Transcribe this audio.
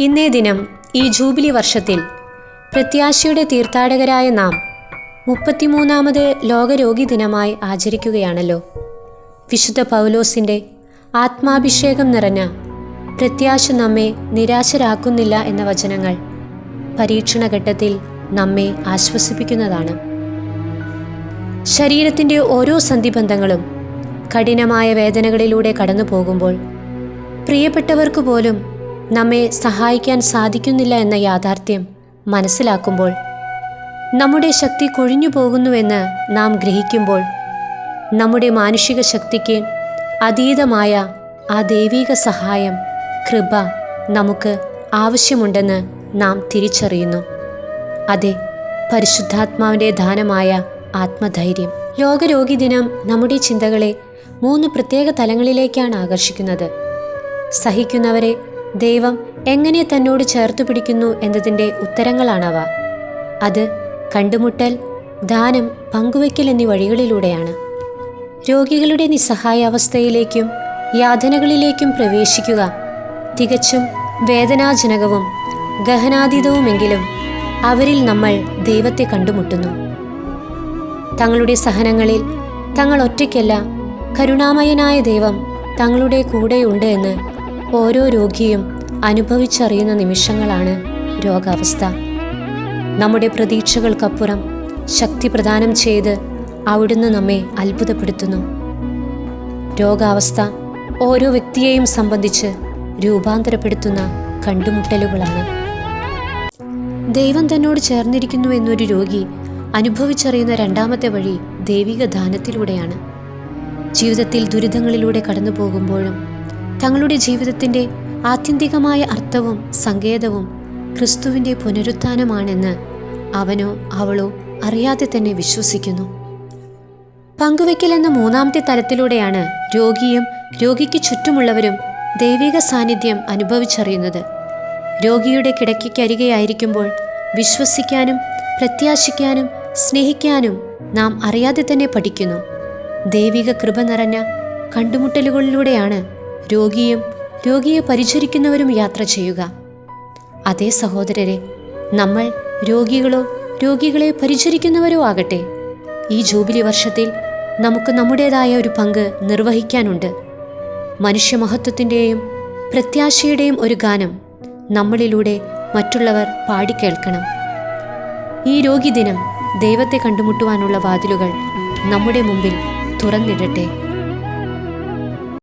ഇന്നേ ദിനം ഈ ജൂബിലി വർഷത്തിൽ പ്രത്യാശയുടെ തീർത്ഥാടകരായ നാം മുപ്പത്തിമൂന്നാമത് ലോകരോഗി ദിനമായി ആചരിക്കുകയാണല്ലോ. വിശുദ്ധ പൗലോസിന്റെ ആത്മാഭിഷേകം നിറഞ്ഞ പ്രത്യാശ നമ്മെ നിരാശരാക്കുന്നില്ല എന്ന വചനങ്ങൾ പരീക്ഷണഘട്ടത്തിൽ നമ്മെ ആശ്വസിപ്പിക്കുന്നതാണ്. ശരീരത്തിന്റെ ഓരോ സന്ധിബന്ധങ്ങളും കഠിനമായ വേദനകളിലൂടെ കടന്നു പോകുമ്പോൾ പ്രിയപ്പെട്ടവർക്ക് പോലും നമ്മെ സഹായിക്കാൻ സാധിക്കുന്നില്ല എന്ന യാഥാർത്ഥ്യം മനസ്സിലാക്കുമ്പോൾ നമ്മുടെ ശക്തി കൊഴിഞ്ഞു പോകുന്നുവെന്ന് നാം ഗ്രഹിക്കുമ്പോൾ നമ്മുടെ മാനുഷിക ശക്തിക്ക് അതീതമായ ആ ദൈവിക സഹായം കൃപ നമുക്ക് ആവശ്യമുണ്ടെന്ന് നാം തിരിച്ചറിയുന്നു. അതെ പരിശുദ്ധാത്മാവിന്റെ ദാനമായ ആത്മധൈര്യം. ലോകരോഗി ദിനം നമ്മുടെ ചിന്തകളെ മൂന്ന് പ്രത്യേക തലങ്ങളിലേക്കാണ് ആകർഷിക്കുന്നത്. സഹിക്കുന്നവരെ ദൈവം എങ്ങനെ തന്നോട് ചേർത്തു പിടിക്കുന്നു എന്നതിന്റെ ഉത്തരങ്ങളാണവ. അത് കണ്ടുമുട്ടൽ ദാനം പങ്കുവയ്ക്കൽ എന്നീ വഴികളിലൂടെയാണ്. രോഗികളുടെ നിസ്സഹായാവസ്ഥയിലേക്കും യാതനകളിലേക്കും പ്രവേശിക്കുക തികച്ചും വേദനാജനകവും ഗഹനാതീതവുമെങ്കിലും അവരിൽ നമ്മൾ ദൈവത്തെ കണ്ടുമുട്ടുന്നു. തങ്ങളുടെ സഹനങ്ങളിൽ തങ്ങൾ ഒറ്റയ്ക്കല്ല കരുണാമയനായ ദൈവം തങ്ങളുടെ കൂടെയുണ്ട് എന്ന് ഓരോ രോഗിയും അനുഭവിച്ചറിയുന്ന നിമിഷങ്ങളാണ് രോഗാവസ്ഥ. നമ്മുടെ പ്രതീക്ഷകൾക്കപ്പുറം ശക്തി പ്രദാനം ചെയ്ത് അവിടുന്ന് നമ്മെ അത്ഭുതപ്പെടുത്തുന്നു. രോഗാവസ്ഥ ഓരോ വ്യക്തിയെയും സംബന്ധിച്ച് രൂപാന്തരപ്പെടുത്തുന്ന കണ്ടുമുട്ടലുകളാണ്. ദൈവം തന്നോട് ചേർന്നിരിക്കുന്നു എന്നൊരു രോഗി അനുഭവിച്ചറിയുന്ന രണ്ടാമത്തെ വഴി ദൈവിക ദാനത്തിലൂടെയാണ്. ജീവിതത്തിൽ ദുരിതങ്ങളിലൂടെ കടന്നു പോകുമ്പോഴും തങ്ങളുടെ ജീവിതത്തിന്റെ ആത്യന്തികമായ അർത്ഥവും സങ്കേതവും ക്രിസ്തുവിന്റെ പുനരുത്ഥാനമാണെന്ന് അവനോ അവളോ അറിയാതെ തന്നെ വിശ്വസിക്കുന്നു. പങ്കുവയ്ക്കൽ എന്ന മൂന്നാമത്തെ തലത്തിലൂടെയാണ് രോഗിയും രോഗിക്ക് ചുറ്റുമുള്ളവരും ദൈവിക സാന്നിധ്യം അനുഭവിച്ചറിയുന്നത്. രോഗിയുടെ കിടക്കയ്ക്കരികെയായിരിക്കുമ്പോൾ വിശ്വസിക്കാനും പ്രത്യാശിക്കാനും സ്നേഹിക്കാനും നാം അറിയാതെ തന്നെ പഠിക്കുന്നു. ദൈവിക കൃപ നിറഞ്ഞ കണ്ടുമുട്ടലുകളിലൂടെയാണ് രോഗിയും രോഗിയെ പരിചരിക്കുന്നവരും യാത്ര ചെയ്യുക. അതേ സഹോദരരെ നമ്മൾ രോഗികളോ രോഗികളെ പരിചരിക്കുന്നവരോ ആകട്ടെ. ഈ ജൂബിലി വർഷത്തിൽ നമുക്ക് നമ്മുടേതായ ഒരു പങ്ക് നിർവഹിക്കാനുണ്ട്. മനുഷ്യമഹത്വത്തിന്റെയും പ്രത്യാശയുടെയും ഒരു ഗാനം നമ്മളിലൂടെ മറ്റുള്ളവർ പാടിക്കേൾക്കണം. ഈ രോഗിദിനം ദൈവത്തെ കണ്ടുമുട്ടുവാനുള്ള വാതിലുകൾ നമ്മുടെ മുമ്പിൽ തുറന്നിടട്ടെ.